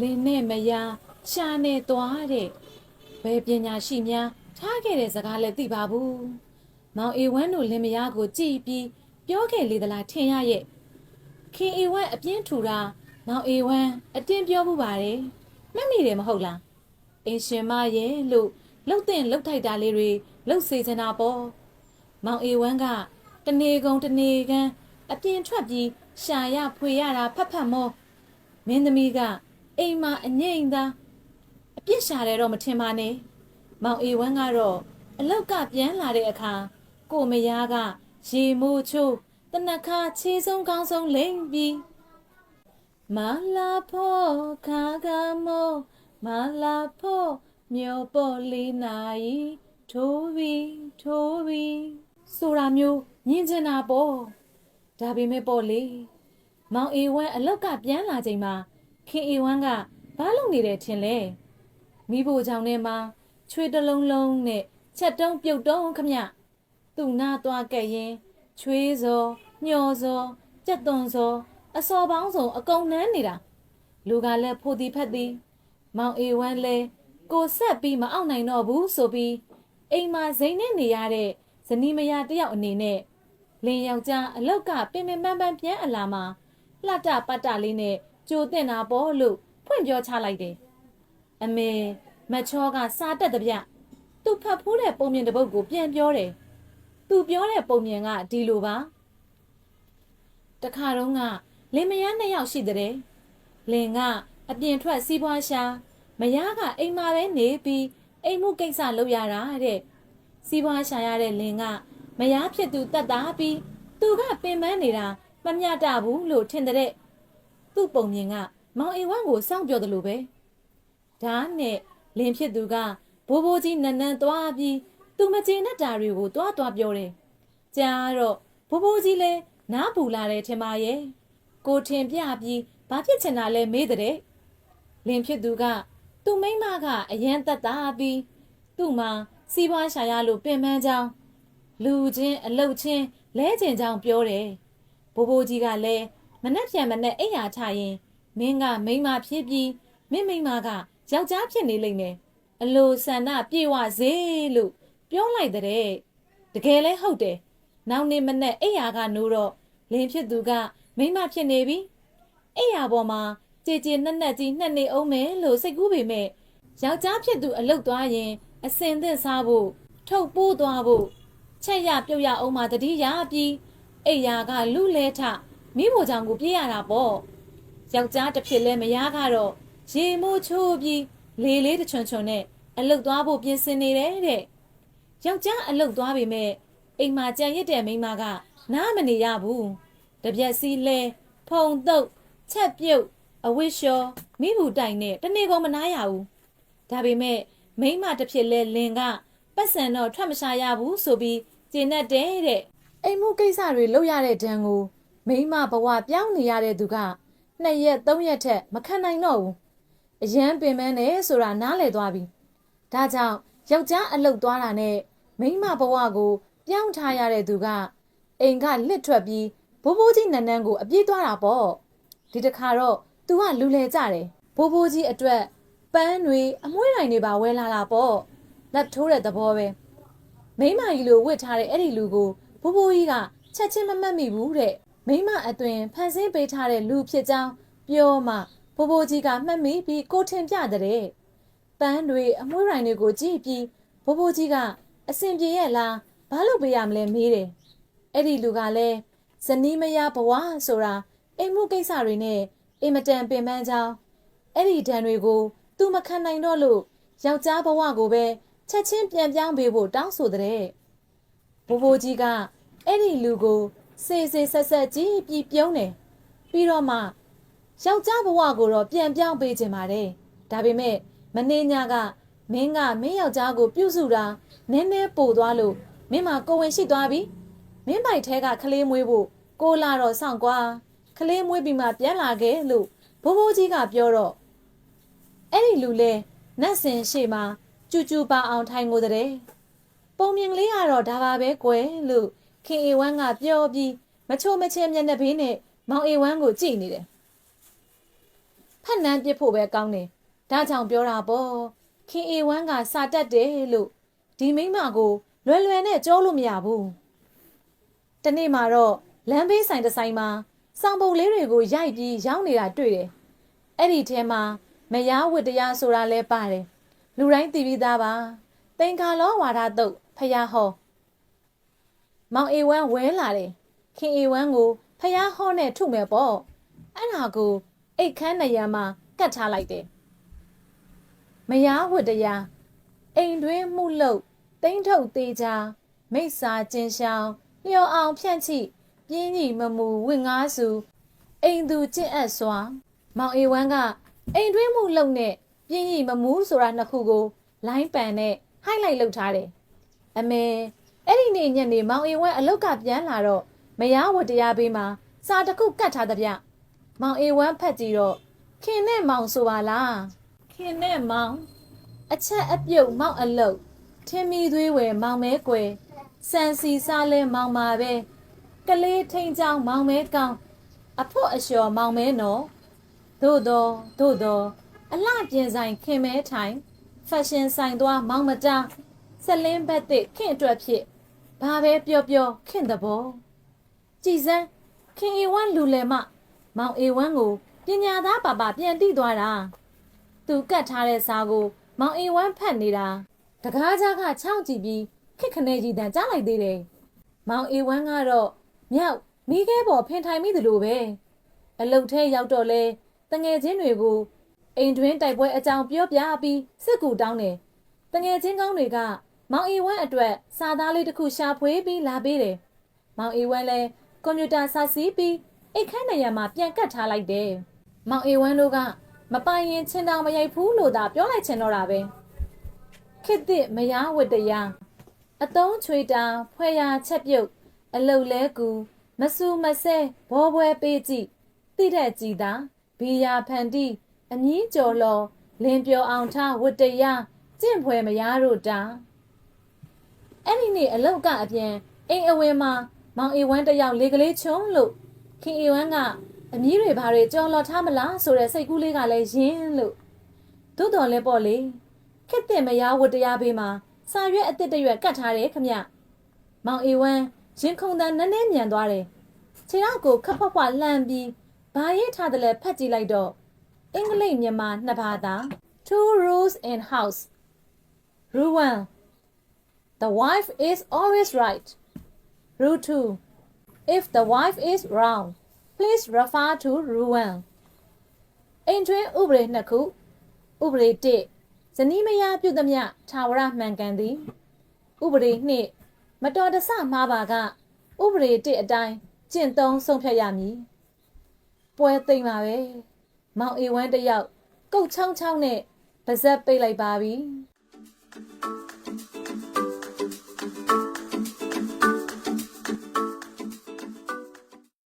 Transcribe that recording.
လင်းနဲ့မယားရှာနေသွားတဲ့ဘယ်ပညာရှိများထားခဲ့တဲ့စကားလည်းသိပါဘူးမောင်အေဝမ်းတို့လင်မယားကိုကြည်ပြီးပြောခဲ့လေသလားထင်ရရဲ့ခင်အေဝမ်းအပြင်းထူတာမောင်အေဝမ်းအတင်းပြောမှုပါတယ်မှတ်မိတယ်မဟုတ်လားအင်ရှင်မရဲ့လို့လှုပ်တဲ့လှုပ်ထိုက်တာလေးတွေလှုပ်စေချင်တာပေါ့မောင်အေဝမ်းကတနေကုန်တနေကန်အပြင်းထွက်ပြီးရှာရဖွေရတာဖတ်ဖတ်မောမင်းသမီးက အိမ်မှာအငိမ့်သာအပြစ်ရှာတယ်တော့မထင်ပါနဲ့မောင်အေဝမ်းကတော့အလောက်ကပြန်လာတဲ့အခါကိုမယားကရေမိုးချိုးတနခါခြေဆုံးကောင်းဆုံးလိမ့်ပြီးမလာဖို့ခါကမောမလာဖို့မြို့ပေါ်လေးနိုင်ထိုးပြီးထိုးပြီးဆိုတာမျိုးညင်ချင်တာပေါ့ဒါပေမဲ့ပေါ့လေမောင်အေဝမ်းအလောက်ကပြန်လာချိန်မှာ ခင်အေဝမ်းကဘာလုပ်နေတယ်ထင်လဲမိဖို့ကြောင့်ထဲမှာချွေတစ်လုံးလုံးနဲ့ချက်တုံးပြုတ်တုံးခမသူ့နာသွားကဲ့ရင်ချွေးစောညှော်စောကြက်သွန်စောအစော်ပေါင်းစုံအကုန်နမ်းနေတာလူကလည်းဖိုတီဖက်သည်မောင်အေဝမ်းလဲကိုဆက်ပြီးမအောင်နိုင်တော့ဘူးဆိုပြီးအိမ်မှာဇိမ်နဲ့နေရတဲ့ဇနီးမယားတစ်ယောက်အနေနဲ့လင်ယောက်ျားအလောက်ကပင်ပင်ပန်းပန်းပြန်အလာမှာလှတပတ်တလေးနဲ့ ကြိုတင်တာပေါ့လို့ဖွင့်ပြောချလိုက်တယ်အမေမချောကစားတက်တဲ့ဗျသူဖတ်ဖိုးတဲ့ပုံမြင်တစ်ပုဒ်ကိုပြန်ပြောတယ်သူပြောတဲ့ပုံမြင်ကဒီလိုပါတခါတော့ကလင်မယားနှစ်ယောက်ရှိတဲ့လင်ကအပြင်ထွက်စီးပွားရှာမယားကအိမ်မှာပဲနေပြီးအိမ်မှုကိစ္စလုပ်ရတာတဲ့စီးပွားရှာရတဲ့လင်ကမယားဖြစ်သူတတ်တာပြီးသူကပင်ပန်းနေတာမမျှတဘူးလို့ထင်တဲ့ သူ့ပုံမြင်ကမောင်အိမ်ဝမ်ကိုစောင့်ပြောတယ်လို့ပဲဒါနဲ့လင်ဖြစ်သူကဘိုးဘိုးကြီးနန်းနန်းသွားပြီးသူမကျေနပ်တာတွေကိုတွားတွားပြောတယ်ကြာတော့ဘိုးဘိုးကြီးလဲနားပူလာတယ်ထင်ပါရဲ့ကိုထင်ပြပြီးဘာဖြစ်ချင်တာလဲမေးတဲ့လင်ဖြစ်သူကသူ့မိန်းမကအရန်တက်တာပြီးသူ့မှာစီးပွားရှာရလို့ပင်ပန်းကြောင်းလူချင်းအလုတ်ချင်းလဲကျင်ကြောင်းပြောတယ်ဘိုးဘိုးကြီးကလည်း မနှက်ပြန်မနှက်အိယာချရင်မင်းကမိန်းမဖြစ်ပြီးမင်းမိန်းမကယောက်ျားဖြစ်နေလိမ့်မယ်အလိုဆန္ဒပြေဝစေလို့ပြောလိုက်တဲ့တကယ်လဲဟုတ်တယ်နောက်နေ့မနေ့အိယာကနိုးတော့လင်ဖြစ်သူကမိန်းမဖြစ်နေပြီအိယာပေါ်မှာကြည်ကြည်နက်နက်ကြီးနှက်နေအောင်မယ်လို့စိတ်ကူးပေမဲ့ယောက်ျားဖြစ်သူအလုတ်သွားရင်အစင်သင့်စားဖို့ထုတ်ပိုးသွားဖို့ချက်ရပြုတ်ရအောင်မှတတိယပြီးအိယာကလူလဲထ မိဖို့ကြောင့်ကိုပြေးရတာပေါ့ယောက်ျားတစ်ဖြစ်လဲမရကတော့ရေမိုးချိုးပြီးလေလေးတချွန်ချွန်နဲ့အလုတ်သွားဖို့ပြင်ဆင်နေတယ်တဲ့ယောက်ျားအလုတ်သွားပေမဲ့အိမ်မှာကြံရစ်တဲ့မိန်းမကနားမနေရဘူးတပြက်စီလဲဖုံတုတ်ချက်ပြုတ်အဝစ်လျှော်မိဘူးတိုင်နဲ့တနေ့ကုန်မနားရဘူးဒါပေမဲ့မိန်းမတစ်ဖြစ်လဲလင်ကပတ်စံတော့ထွက်မရှာရဘူးဆိုပြီးကျင်နဲ့တဲ့တဲ့အိမ်မှုကိစ္စတွေလုပ်ရတဲ့ဒဏ်ကို မိန်းမဘဝပြောင်းနေရတဲ့သူကနှစ်ရက်သုံးရက်ထက်မခံနိုင်တော့ဘူးအရန်ပင်ပန်းတယ်ဆိုတာနားလည်သွားပြီဒါကြောင့်ယောက်ျားအလုတ်သွားတာနဲ့မိန်းမဘဝကိုပြောင်းထားရတဲ့သူကအိမ်ကလစ်ထွက်ပြီးဘိုးဘိုးကြီးနန်းနန်းကိုအပြေးသွားတာပေါ့ဒီတခါတော့ तू ကလူလဲကြတယ်ဘိုးဘိုးကြီးအတွက်ပန်းတွေအမွှေးတိုင်တွေပါဝဲလာတာပေါ့လက်ထိုးတဲ့သဘောပဲမိမကြီးလိုဝစ်ထားတဲ့အဲ့ဒီလူကိုဘိုးဘိုးကြီးကချက်ချင်းမမှတ်မိဘူးတဲ့ မိမအသွင်ဖန်ဆင်းပေးထားတဲ့လူဖြစ်ကြောင်းပြောမှဘိုးဘိုးကြီးကမှတ်မိပြီးကိုထင်ပြတဲ့ပန်းတွေအမွှေးတိုင်တွေကိုကြည့်ပြီးဘိုးဘိုးကြီးကအဆင်ပြေရဲ့လားဘာလို့ပေးရမလဲမေးတယ်အဲ့ဒီလူကလည်းဇနီးမယားဘဝဆိုတာအိမ်မှုကိစ္စတွေနဲ့အင်မတန်ပင်ပန်းကြောင်းအဲ့ဒီဒဏ်တွေကိုသူမခံနိုင်တော့လို့ယောက်ျားဘဝကိုပဲချက်ချင်းပြန်ပြောင်းပေးဖို့တောင်းဆိုတဲ့ဘိုးဘိုးကြီးကအဲ့ဒီလူကို စေစေဆက်ဆက်ကြည့်ပြီးပြုံးတယ်ပြီးတော့မှယောက်ျားဘဝကိုတော့ပြန်ပြောင်းပေးခြင်းပါတယ်ဒါပေမဲ့မင်းညကမင်းကမင်းယောက်ျားကိုပြုစုတာနည်းနည်းပိုသွားလို့မင်းမကိုဝင်ရှိသွားပြီမင်းပိုက်ထဲကကလေးမွေးဖို့ကိုလာတော့စောင့်ကွာကလေးမွေးပြီးမှပြန်လာခဲ့လို့ဘိုးဘိုးကြီးကပြောတော့အဲ့ဒီလူလဲနတ်စင်ရှေ့မှာကျူကျူပါအောင်ထိုင်ကိုတဲ့ပုံမြင်ကလေးကတော့ဒါပါပဲကွယ်လို့ ခင်အေဝမ်းကပြောပြီးမချိုမချင်းမျက်နှာဘေးနဲ့မောင်အေဝမ်းကိုကြည့်နေတယ်ဖက်နန်းပစ်ဖို့ပဲကောင်းတယ်ဒါကြောင့်ပြောတာပေါ့ခင်အေဝမ်းကစာတက်တယ်လို့ဒီမိမကိုလွယ်လွယ်နဲ့ကြောလို့မရဘူးတနေ့မှာတော့လမ်းဘေးဆိုင်တစ်ဆိုင်မှာစောင်ပုံလေးတွေကိုရိုက်ပြီးရောင်းနေတာတွေ့တယ်အဲ့ဒီထဲမှာမယားဝတ္တရားဆိုတာလဲပါတယ်လူတိုင်းသိပြီးသားပါသင်္ကာလောဝါဒတုတ်ဖယားဟော မောင်အေဝမ်းဝဲလာတယ်ခင်အေဝမ်းကိုဖျားဟောနဲ့ထုမယ်ပေါ့အဲ့ဒါကိုအိတ်ခမ်းနရံမှာကတ်ထားလိုက်တယ်မယားဝတ္တရားအိမ်တွင်းမှုလို့တိမ့်ထုတ်သေးချာမိစ္ဆာကျင်ရှောင်းလျော်အောင်ဖြန့်ချိပြင်းကြီးမမူဝင့်ငါးစုအိမ်သူကျင့်အပ်စွာ မောင်အေဝမ်းကအိမ်တွင်းမှုလုံနဲ့ပြင်းကြီးမမူဆိုတာနှစ်ခုကို လိုင်းပန်နဲ့ဟိုက်လိုက်လုပ်ထားတယ်အမေ အဲ့ဒီနေ့ညနေမောင်အေဝမ်းအလုတ်ကပြန်လာတော့မယားဝတ္တရားဘေးမှာစာတစ်ခုကတ်ထားတဲ့ဗျမောင်အေဝမ်းဖတ်ကြည့်တော့ခင်နဲ့မောင်ဆိုပါလားခင်နဲ့မောင်အချက်အပြုတ်မောင်အလုတ်ထင်းမီသွေးဝယ်မောင်မဲကွယ်စံစီစားလဲမောင်ပါပဲကလေးထိန်ချောင်းမောင်မဲကောင်းအဖို့အလျှော်မောင်မဲနော်သို့တော့သို့တော့အလှပြင်ဆိုင်ခင်မဲထိုင်ဖက်ရှင်ဆိုင်သွားမောင်မတားဆက်လင်းဘက်တစ်ခင်အတွက်ဖြစ် ဘာပဲပြောပြောခင်တဘောကြည်စမ်းခင်အေဝမ်းလူလဲမမောင်အေဝမ်းကိုပညာသားပါပါပြန်တိသွားတာသူကတ်ထားတဲ့စာကိုမောင်အေဝမ်းဖတ်နေတာတကားကြားကချောင်းကြည့်ပြီးခက်ခနဲကြီးတန်ကြားလိုက်သေးတယ်မောင်အေဝမ်းကတော့မြောက်မိခဲပေါ်ဖင်ထိုင်မိသလိုပဲအလုတ်ထဲရောက်တော့လဲတငယ်ချင်းတွေကိုအိမ်တွင်းတိုက်ပွဲအကြောင်းပြောပြပြီးစစ်ကူတောင်းတယ်တငယ်ချင်းကောင်းတွေက မောင်အေဝမ်းအတွက်စာသားလေးတစ်ခုရှာဖွေပြီးလာပေးတယ်။မောင်အေဝမ်းလည်းကွန်ပျူတာစာစီးပြီးအိတ်ခမ်းနေရမှာပြန်ကတ်ထားလိုက်တယ်။မောင်အေဝမ်းတို့ကမပိုင်ရင်ချင်းတောင်မရိုက်ဘူးလို့သာပြောလိုက်ချင်တော့တာပဲ။ခစ်တစ်မယားဝတ္တရားအတုံးချွေတာဖွဲ့ရချက်ပြုတ်အလုတ်လဲကူမဆူမဆဲဘောပွဲပေးကြည့်တိတဲ့ကြည်သာဘီယာဖန်တီအမည်ကျော်လော်လင်းပြောအောင်ထားဝတ္တရားကျင့်ဖွယ်မယားတို့တာ အဲ့ဒီနေ့အလောက်ကအပြန်အိမ်အဝင်းမှာမောင်အေဝမ်းတယောက်လေကလေးချွန်းလို့ခင်အေဝမ်းကအမီးတွေဘာတွေကြော်လော်ထားမလားဆိုတဲ့စိတ်ကူးလေးကလည်းရင်းလို့သို့တော်လဲပေါ့လေခက်တဲ့မယားဝတ္တရားဘေးမှာစာရွက်အစ်စ်တရွက်ကတ်ထားတယ်ခမမောင်အေဝမ်းရင်ခုန်တန်းနည်းနည်းမြန်သွားတယ်ခြေထောက်ကိုခပ်ဖွက်ဖွက်လှမ်းပြီးဘာရေးထားတယ်လဲဖတ်ကြည့်လိုက်တော့အင်္ဂလိပ်မြန်မာနှစ်ဘာသာ two rules in house rule 1 the wife is always right rule 2 if the wife is wrong please refer to rule 1 အိမ်တွင်းဥပဒေနှစ်ခုဥပဒေ1ဇနီးမယားပြုသမျှထာဝရမှန်ကန်သည်ဥပဒေ2မတော်တဆမှားပါကဥပဒေ1အတိုင်းကျင့်သုံးဆုံးဖြတ်ရမည်ပွဲသိမ့်ပါပဲမောင်အေဝမ်းတယောက်ကုတ်ချောင်းချောင်းနဲ့ပါဇက်ပိတ်လိုက်ပါပြီ